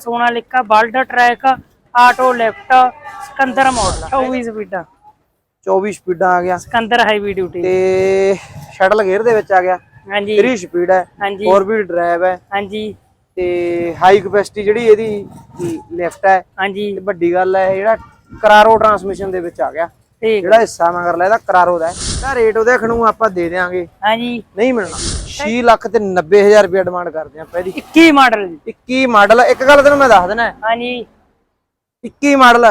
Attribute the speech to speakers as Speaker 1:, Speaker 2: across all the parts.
Speaker 1: Sonalika blood track auto lift Sikander model 24 ਸਪੀਡਾਂ।
Speaker 2: 24 ਸਪੀਡਾਂ ਆ ਗਿਆ।
Speaker 1: ਸਿਕੰਦਰ ਹਾਈਵੇ ਡਿਊਟੀ
Speaker 2: ਤੇ ਸ਼ਟਲ ਗੇਅਰ ਦੇ ਵਿੱਚ ਆ ਗਿਆ।
Speaker 1: ਹਾਂਜੀ।
Speaker 2: 3 ਸਪੀਡ ਹੈ
Speaker 1: ਹਾਂਜੀ।
Speaker 2: 4 ਵੀਲ ਡਰਾਈਵ ਹੈ।
Speaker 1: ਹਾਂਜੀ।
Speaker 2: ਤੇ ਹਾਈ ਕਪੈਸਿਟੀ ਜਿਹੜੀ ਇਹਦੀ ਲਿਫਟ ਹੈ।
Speaker 1: ਹਾਂਜੀ।
Speaker 2: ਵੱਡੀ ਗੱਲ ਹੈ ਜਿਹੜਾ ਕਰਾਰੋ ਟਰਾਂਸਮਿਸ਼ਨ ਦੇ ਵਿੱਚ ਆ ਗਿਆ।
Speaker 1: ਠੀਕ
Speaker 2: ਜਿਹੜਾ ਹਿੱਸਾ ਮਗਰਲਾ ਇਹਦਾ ਕਰਾਰੋ ਦਾ ਹੈ। ਇਹਦਾ ਰੇਟ ਉਹਦੇ ਖਣੂ ਆਪਾਂ ਦੇ ਦੇਾਂਗੇ
Speaker 1: ਹਾਂਜੀ।
Speaker 2: ਨਹੀਂ ਮਿਲਣਾ। 6 ਲੱਖ ਤੇ 90000 ਰੁਪਏ ਡਿਮਾਂਡ ਕਰਦੇ ਆਪਾਂ ਇਹਦੀ।
Speaker 1: 21 ਮਾਡਲ ਜੀ।
Speaker 2: 21 ਮਾਡਲ ਇੱਕ ਗੱਲ ਤੈਨੂੰ ਮੈਂ ਦੱਸ ਦੇਣਾ ਹੈ,
Speaker 1: ਹਾਂਜੀ।
Speaker 2: 21 ਮਾਡਲ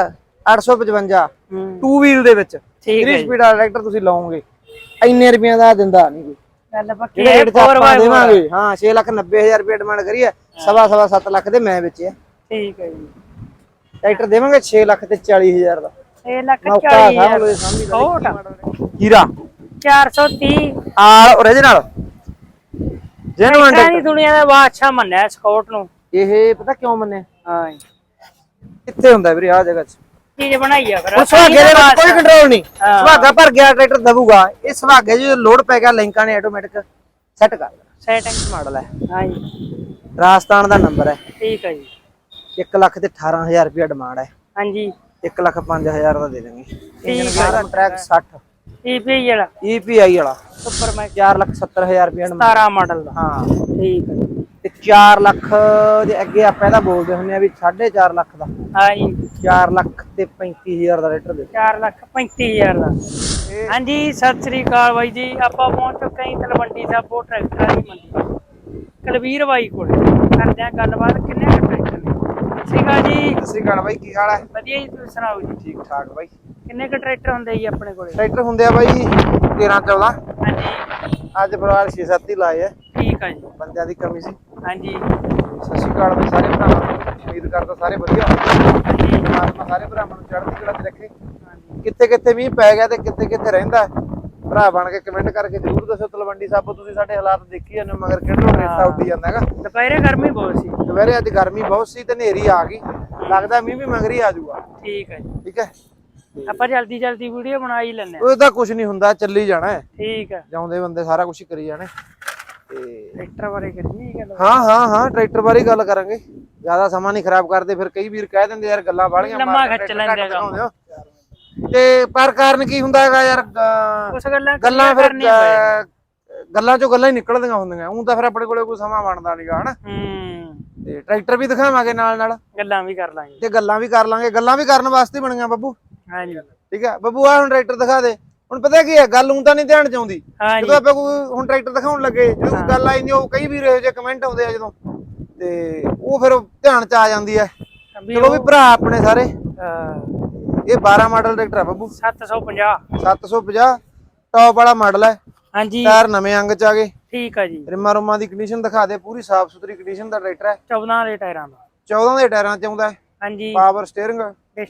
Speaker 2: 855
Speaker 1: ਹੂੰ।
Speaker 2: 2 ਵੀਲ ਦੇ ਵਿੱਚ।
Speaker 1: ਠੀਕ
Speaker 2: 3
Speaker 1: ਹੈ ਜੀ।
Speaker 2: ਸਪੀਡ ਵਾਲਾ ਟਰੈਕਟਰ ਤੁਸੀਂ ਲਾਓਗੇ ਇੰਨੇ ਰੁਪਈਆਂ ਦਾ ਦਿੰਦਾ ਨਹੀਂ ਕੋਈ।
Speaker 1: ਗੱਲ ਪੱਕੀ ਹੈ 4
Speaker 2: ਆਪਾਂ ਦੇਵਾਂਗੇ ਹਾਂ 6 ਲੱਖ 90000 ਰੁਪਏ ਡਿਮਾਂਡ ਕਰੀਏ ਸਵਾ ਸਵਾ 7 ਲੱਖ ਦੇ ਮੈਂ ਵੇਚਿਆ
Speaker 1: ਠੀਕ ਹੈ ਜੀ।
Speaker 2: ਟਰੈਕਟਰ ਦੇਵਾਂਗੇ 6 ਲੱਖ ਤੇ 40000 ਦਾ।
Speaker 1: 6 ਲੱਖ
Speaker 2: ਮੌਕਾ
Speaker 1: 40
Speaker 2: ਸਾਹਮਣੇ ਦੇ ਸਾਹਮਣੇ ਦਾ
Speaker 1: ਕੋਟ
Speaker 2: ਹੀਰਾ
Speaker 1: 430
Speaker 2: ਆਲ ਓਰੀਜਨਲ ਜੈਨੂਅਨ
Speaker 1: ਟਰੈਕਟਰਾਂ ਦੀ ਦੁਨੀਆ ਦਾ ਬਾਦਸ਼ਾਹ ਮੰਨਿਆ ਸਕਾਟ ਨੂੰ।
Speaker 2: ਇਹ ਪਤਾ ਕਿਉਂ ਮੰਨੇ?
Speaker 1: ਹਾਂ। ਜੀ।
Speaker 2: ਕਿੱਥੇ ਹੁੰਦਾ ਵੀਰੇ ਆ ਜਗ੍ਹਾ 'ਚ?
Speaker 1: ਚੀਜ਼ ਬਣਾਈ ਆ ਫਿਰ।
Speaker 2: ਹੁਣ ਸੁਹਾਗੇ ਦੇ ਵਿੱਚ ਕੋਈ ਕੰਟਰੋਲ ਨਹੀਂ।
Speaker 1: ਹਾਂ।
Speaker 2: ਸੁਹਾਗਾ ਭਰ ਗਿਆ ਟਰੈਕਟਰ ਦਬੂਗਾ। ਇਹ ਸੁਹਾਗੇ 'ਚ ਲੋਡ ਪੈ ਗਿਆ ਲਿੰਕਾਂ ਨੇ ਆਟੋਮੈਟਿਕ ਸੈੱਟ ਕਰ ਦੇਣਾ
Speaker 1: ਸੈਟਿੰਗ
Speaker 2: ਮਾਡਲ ਹੈ।
Speaker 1: ਹਾਂ ਜੀ।
Speaker 2: ਰਾਜਸਥਾਨ ਦਾ ਨੰਬਰ ਹੈ।
Speaker 1: ਠੀਕ ਹੈ ਜੀ।
Speaker 2: 1 ਲੱਖ ਤੇ 18000 ਰੁਪਏ ਡਿਮਾਂਡ ਹੈ।
Speaker 1: ਹਾਂਜੀ।
Speaker 2: 1 ਲੱਖ 5000 ਦਾ ਦੇ ਦਾਂਗੇ ਇੰਜਨ ਦਾ ਟਰੈਕ 60
Speaker 1: ਈਪੀ ਵਾਲਾ।
Speaker 2: EPI ਵਾਲਾ।
Speaker 1: ਸੁਪਰ ਮੈਕ
Speaker 2: 4 ਲੱਖ 70000 ਰੁਪਏ ਡਿਮਾਂਡ
Speaker 1: 17 ਮਾਡਲ ਦਾ।
Speaker 2: ਹਾਂ।
Speaker 1: ਠੀਕ ਹੈ
Speaker 2: ਤੇ 4 ਲੱਖ ਦੇ ਅੱਗੇ ਆਪਾਂ ਇਹਦਾ ਬੋਲਦੇ ਹੁੰਦੇ ਆ ਵੀ 4.5 ਲੱਖ ਦਾ।
Speaker 1: ਹਾਂ ਜੀ
Speaker 2: 4 ਲੱਖ ਤੇ 35000 ਦਾ ਰੇਟਰ ਦੇ
Speaker 1: 4 ਲੱਖ 35000 ਦਾ। ਹਾਂਜੀ ਸਤਿ ਸ੍ਰੀ ਅਕਾਲ ਬਾਈ ਜੀ। ਆਪਾਂ ਪਹੁੰਚ ਚੁੱਕੇ ਹਾਂ ਤਲਵੰਡੀ ਸਾਬੋ ਟਰੈਕਟਰਾਂ ਦੀ ਮੰਡੀ। ਕਲਵੀਰ ਬਾਈ ਕੋਲ। ਕਰਦੇ ਹਾਂ ਗੱਲਬਾਤ। ਕਿੰਨੇ ਨੇ ਸਤਿ ਸ਼੍ਰੀ ਅਕਾਲ ਜੀ।
Speaker 2: ਸਤਿ ਸ੍ਰੀ ਅਕਾਲ ਬਾਈ ਕੀ ਹਾਲ ਹੈ?
Speaker 1: ਵਧੀਆ ਜੀ ਤੁਸੀਂ ਸੁਣਾਓ ਜੀ?
Speaker 2: ਠੀਕ ਠਾਕ ਬਾਈ।
Speaker 1: ਕਿੰਨੇ ਕੁ ਟਰੈਕਟਰ ਹੁੰਦੇ ਜੀ ਆਪਣੇ ਕੋਲੇ?
Speaker 2: ਟਰੈਕਟਰ ਹੁੰਦੇ ਆ ਬਾਈ 13 14
Speaker 1: ਹਾਂਜੀ।
Speaker 2: ਅੱਜ ਪਰਿਵਾਰ 6-7 ਹੀ ਲਾਏ ਆ।
Speaker 1: ਠੀਕ ਆ ਜੀ।
Speaker 2: ਬੰਦਿਆਂ ਦੀ ਕਮੀ ਸੀ।
Speaker 1: ਹਾਂਜੀ।
Speaker 2: ਸਤਿ ਸ਼੍ਰੀ ਅਕਾਲ ਬਾਈ ਸਾਰੇ ਭਰਾਵਾਂ ਨੂੰ। ਉਮੀਦ ਕਰਦਾ ਸਾਰੇ ਵਧੀਆ ਹੋਣਗੇ। ਸਾਰੇ ਭਰਾਵਾਂ ਨੂੰ ਚੜ੍ਹਦੀ ਕਲਾ 'ਚ ਰੱਖੇ। ਕਿੱਥੇ ਕਿੱਥੇ ਮੀਂਹ ਪੈ ਗਿਆ ਤੇ ਕਿੱਥੇ ਕਿੱਥੇ ਰਹਿੰਦਾ। ਭਰਾ ਬਣ ਕੇ ਕਮੈਂਟ ਕਰਕੇ ਜਰੂਰ ਦੱਸੋ ਤਲਵੰਡੀ ਸਾਬੋ ਤੁਸੀਂ ਸਾਡੇ ਹਾਲਾਤ ਦੇਖੀ ਜਾਂਦੇ ਹੋ, ਮਗਰ ਕਿਹੜਾ ਰੇਤਾ ਉੱਡੀ ਜਾਂਦਾ ਹੈਗਾ?
Speaker 1: ਦੁਪਹਿਰੇ ਗਰਮੀ ਬਹੁਤ ਸੀ।
Speaker 2: ਦੁਪਹਿਰੇ ਅੱਜ ਗਰਮੀ ਬਹੁਤ ਸੀ ਤੇ ਹਨੇਰੀ ਆ ਗਈ। ਲੱਗਦਾ ਮੀਂਹ ਵੀ ਮਗਰ ਆ ਜਾਊਗਾ।
Speaker 1: ਠੀਕ ਹੈ ਜੀ।
Speaker 2: ਠੀਕ ਹੈ?
Speaker 1: ਆਪਾਂ ਜਲਦੀ ਜਲਦੀ ਵੀਡੀਓ ਬਣਾ ਹੀ ਹਾਂ।
Speaker 2: ਉਹ ਤਾਂ ਕੁਝ ਨਹੀਂ ਹੁੰਦਾ ਚੱਲੀ ਜਾਣਾ
Speaker 1: ਠੀਕ ਹੈ।
Speaker 2: ਜਾਉਂਦੇ ਬੰਦੇ ਸਾਰਾ ਕੁਝ ਕਰੀ ਜਾਣੇ। ਤੇ
Speaker 1: ਟਰੈਕਟਰ ਬਾਰੇ ਕਰੀਏ ਗੱਲ
Speaker 2: ਹਾਂ ਹਾਂ ਹਾਂ ਟਰੈਕਟਰ ਬਾਰੇ ਗੱਲ ਕਰਾਂਗੇ। ਜ਼ਿਆਦਾ ਸਮਾਂ ਨਹੀਂ ਖਰਾਬ ਕਰਦੇ ਫਿਰ ਕਈ ਵੀਰ ਕਹਿ ਦਿੰਦੇ ਯਾਰ ਗੱਲਾਂ ਬਾਹਲੀਆਂ
Speaker 1: ਲੰਮਾ ਖਿੱਚ ਲੈਂਦੇ ਆ।
Speaker 2: ਤੇ ਪਰ ਕਾਰਨ ਕੀ ਹੁੰਦਾ ਹੈਗਾ ਯਾਰ? ਅਹ,
Speaker 1: ਕੁਛ ਗੱਲਾਂ
Speaker 2: ਗੱਲਾਂ ਫਿਰ
Speaker 1: ਕਰਨੀਆਂ ਪੈ
Speaker 2: ਅਹ, ਗੱਲਾਂ ਚੋਂ ਗੱਲਾਂ ਹੀ ਨਿਕਲਦੀਆਂ ਹੁੰਦੀਆਂ। ਉਹ ਤਾਂ ਫਿਰ ਆਪਣੇ ਕੋਲੇ ਕੋਈ ਸਮਾਂ ਬਣਦਾ ਨਹੀਂਗਾ ਹਨਾ?
Speaker 1: ਹੂੰ।
Speaker 2: ਤੇ ਟਰੈਕਟਰ ਵੀ ਦਿਖਾਵਾਂਗੇ ਨਾਲ ਨਾਲ।
Speaker 1: ਗੱਲਾਂ ਵੀ ਕਰ ਲਾਂਗੇ।
Speaker 2: ਤੇ ਗੱਲਾਂ ਵੀ ਕਰ ਲਾਂਗੇ। ਗੱਲਾਂ ਵੀ ਕਰਨ ਵਾਸਤੇ ਬਣੀਆਂ ਬੱਬੂ।
Speaker 1: ਹਾਂਜੀ।
Speaker 2: ਠੀਕ ਹੈ ਬੱਬੂ ਆ ਹੁਣ ਟਰੈਕਟਰ ਦਿਖਾ ਦੇ। ਹੁਣ ਪਤਾ ਕੀ ਹੈ ਗੱਲ ਉਂ ਤਾਂ ਨਹੀਂ ਧਿਆਨ ਚ ਆਉਂਦੀ।
Speaker 1: ਹਾਂਜੀ।
Speaker 2: ਜਦੋਂ ਆਪਾਂ ਕੋਈ ਹੁਣ ਟਰੈਕਟਰ ਦਿਖਾਉਣ ਲੱਗੇ ਜਦੋਂ ਕੋਈ ਗੱਲ ਆਈ ਨਹੀਂ ਉਹ ਕਈ ਵੀਰ ਇਹੋ ਜਿਹੇ ਕਮੈਂਟ ਆਉਂਦੇ ਆ ਜਦੋਂ। ਤੇ ਉਹ ਫਿਰ ਧਿਆਨ ਚ ਆ ਜਾਂਦੀ ਹੈ
Speaker 1: ਵੀ
Speaker 2: ਚਲੋ ਵੀ ਭਰਾ ਆਪਣੇ ਸਾਰੇ।
Speaker 1: ਅਹ,
Speaker 2: ਇਹ 12 ਮਾਡਲ ਟਰੈਕਟਰ ਆ ਬੱਬੂ।
Speaker 1: 750
Speaker 2: 750 ਟੌਪ ਵਾਲਾ ਮਾਡਲ ਹੈ
Speaker 1: ਹਾਂਜੀ।
Speaker 2: ਟਾਇਰ ਨਵੇਂ ਅੰਗ ਚ ਆ ਗਏ।
Speaker 1: ਠੀਕ ਆ ਜੀ।
Speaker 2: ਰਿਮਾ ਰੁਮਾ ਦੀ ਕੰਡੀਸ਼ਨ ਦਿਖਾ ਦੇ ਪੂਰੀ ਸਾਫ਼ ਸੁਥਰੀ ਕੰਡੀਸ਼ਨ ਦਾ ਟਰੈਕਟਰ ਹੈ
Speaker 1: 14 ਦੇ ਟਾਇਰਾਂ ਦਾ।
Speaker 2: 14 ਦੇ ਟਾਇਰਾਂ ਚ ਆਉਂਦਾ ਹੈ।
Speaker 1: ਹਾਂਜੀ।
Speaker 2: ਪਾਵਰ ਸਟੀਅਰਿੰਗ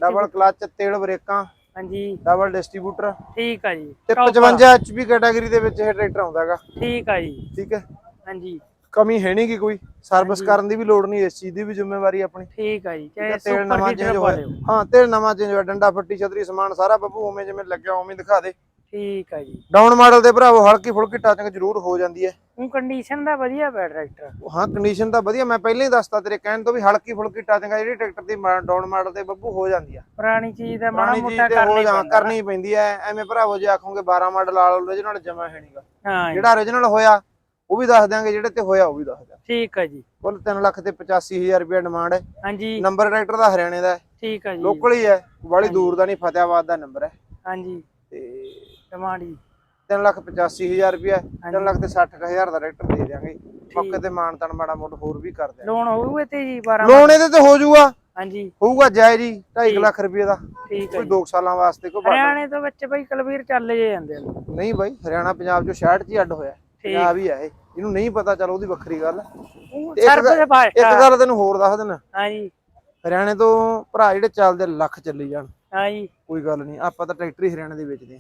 Speaker 2: ਡਬਲ ਕਲਚ ਤੇਲ ਬ੍ਰੇਕਾਂ
Speaker 1: ਹਾਂਜੀ।
Speaker 2: ਡਬਲ ਡਿਸਟ੍ਰੀਬਿਊਟਰ
Speaker 1: ਠੀਕ ਆ ਜੀ।
Speaker 2: ਤੇ
Speaker 1: Top
Speaker 2: 55 ਐਚਪੀ ਕੈਟਾਗਰੀ ਦੇ ਵਿੱਚ ਇਹ ਟਰੈਕਟਰ ਆਉਂਦਾ ਹੈਗਾ।
Speaker 1: ਠੀਕ ਆ ਜੀ।
Speaker 2: ਠੀਕ ਹੈ।
Speaker 1: ਹਾਂਜੀ।
Speaker 2: ਕਮੀ ਹੈ ਨਹੀਂ ਗੀ ਕੋਈ। ਸਰਵਿਸ ਕਰਨ ਦੀ ਵੀ ਲੋੜ ਨਹੀਂ ਇਸ ਚੀਜ਼ ਦੀ ਵੀ ਜ਼ਿੰਮੇਵਾਰੀ ਆਪਣੀ।
Speaker 1: ਠੀਕ ਆ ਜੀ ਚਾਹੇ
Speaker 2: ਤੇਲ ਨਵਾਂ ਚੇਂਜ ਹੋਇਆ ਹਾਂ ਤੇਲ ਨਵਾਂ ਚੇਂਜ ਹੋਇਆ ਡੰਡਾ ਫੱਟੀ ਛਤਰੀ ਸਮਾਨ ਸਾਰਾ ਬੱਬੂ ਉਵੇਂ ਜਿਵੇਂ ਲੱਗਿਆ ਉਵੇਂ ਦਿਖਾ ਦੇ।
Speaker 1: ਠੀਕ ਆ ਜੀ।
Speaker 2: ਡਾਊਨ ਮਾਡਲ ਦੇ ਭਰਾਵੋ ਹਲਕੀ ਫੁਲਕੀ ਟਾਚਿੰਗ ਜ਼ਰੂਰ ਹੋ ਜਾਂਦੀ ਹੈ।
Speaker 1: ਉਹ ਕੰਡੀਸ਼ਨ ਦਾ ਵਧੀਆ ਪਿਆ ਟਰੈਕਟਰ
Speaker 2: ਹਾਂ ਕੰਡੀਸ਼ਨ ਤਾਂ ਵਧੀਆ ਮੈਂ ਪਹਿਲਾਂ ਹੀ ਦੱਸਤਾ ਤੇਰੇ ਕਹਿਣ ਤੋਂ ਵੀ ਹਲਕੀ ਫੁਲਕੀ ਟਾਚਿੰਗ ਜਿਹੜੀ ਟਰੈਕਟਰ ਦੀ ਡਾਊਨ ਮਾਡਲ ਤੇ ਬੱਬੂ ਹੋ ਜਾਂਦੀ ਆ।
Speaker 1: ਪੁਰਾਣੀ ਚੀਜ਼ ਦਾ ਮਾੜਾ ਮੋਟਾ ਕਰਨੀ ਪੈਂਦਾ
Speaker 2: ਕਰਨੀ ਪੈਂਦੀ ਐ ਐਵੇਂ ਭਰਾਵੋ ਜੇ ਆਖੋਗੇ 12 ਮਾਡਲ ਵਾਲਾ origignal ਜਮਾ ਹੈ ਨਹੀਂਗਾ ਜਿਹੜਾ origignal ਹੋਇਆ ਉਹ ਵੀ ਦੱਸ ਦਿਆਂਗੇ ਜਿਹੜੇ ਤੇ ਹੋਇਆ ਉਹ ਵੀ ਦੱਸ ਦਿਆਂਗੇ।
Speaker 1: ਠੀਕ ਆ ਜੀ।
Speaker 2: ਕੁੱਲ 3 ਲੱਖ ਤੇ 85000 ਰੁਪਏ ਡਿਮਾਂਡ ਹੈ।
Speaker 1: ਹਾਂਜੀ।
Speaker 2: ਨੰਬਰ ਟਰੈਕਟਰ ਦਾ ਹਰਿਆਣੇ ਦਾ ਹੈ।
Speaker 1: ਠੀਕ ਆ ਜੀ।
Speaker 2: ਲੋਕਲ ਹੀ ਹੈ। ਬਾਲੀ ਦੂਰ ਦਾ ਨਹੀਂ ਫਤਿਆਬਾਦ ਦਾ ਨੰਬਰ ਹੈ।
Speaker 1: ਹਾਂਜੀ।
Speaker 2: ਤੇ
Speaker 1: ਟਮਾੜੀ
Speaker 2: 3 ਲੱਖ 85000 ਰੁਪਏ 3 ਲੱਖ ਤੇ 60000 ਦਾ ਟਰੈਕਟਰ ਦੇ ਦਿਆਂਗੇ। ਮੌਕੇ ਤੇ ਮਾਨ ਤਨ ਮਾੜਾ ਮੋਟ ਹੋਰ ਵੀ ਕਰ ਦਿਆਂਗੇ।
Speaker 1: ਲੋਨ ਹੋਊਗਾ ਤੇ ਜੀ 12
Speaker 2: ਲੋਨ ਇਹਦੇ ਤੇ ਹੋ ਜਾਊਗਾ।
Speaker 1: ਹਾਂਜੀ।
Speaker 2: ਹੋਊਗਾ ਜਾਇਜ਼ ਜੀ 2.5 ਲੱਖ ਰੁਪਏ ਦਾ।
Speaker 1: ਠੀਕ
Speaker 2: ਕੋਈ
Speaker 1: ਜੀ।
Speaker 2: 2 ਸਾਲਾਂ ਵਾਸਤੇ ਕੋਈ
Speaker 1: ਹਰਿਆਣੇ ਤੋਂ ਵਿੱਚ ਬਈ ਕਲਵੀਰ ਚੱਲ ਜੇ ਜਾਂਦੇ ਨੇ
Speaker 2: ਨਹੀਂ ਬਾਈ ਹਰਿਆਣਾ ਪੰਜਾਬ ਚੋਂ 66 ਚ ਹੀ ਅੱਡ ਹੋਇਆ। ਪੰਜਾਬ ਹੀ ਆ ਇਹ। ਇਹਨੂੰ ਨਹੀਂ ਪਤਾ ਚਲ ਉਹਦੀ ਵੱਖਰੀ ਗੱਲ। ਤੇ ਇੱਕ ਗੱਲ- ਤੈਨੂੰ ਹੋਰ ਦੱਸ ਦਿੰਦਾ।
Speaker 1: ਹਾਂਜੀ।
Speaker 2: ਹਰਿਆਣੇ ਤੋਂ ਭਰਾ ਜਿਹੜੇ ਚੱਲਦੇ ਲੱਖ ਚੱਲੀ ਜਾਣ।
Speaker 1: ਹਾਂਜੀ।
Speaker 2: ਕੋਈ ਗੱਲ ਨਹੀਂ ਆਪਾਂ ਤਾਂ ਟਰੈਕਟਰ ਹੀ ਹਰਿਆਣੇ ਦੇ ਵੇਚਦੇ ਆ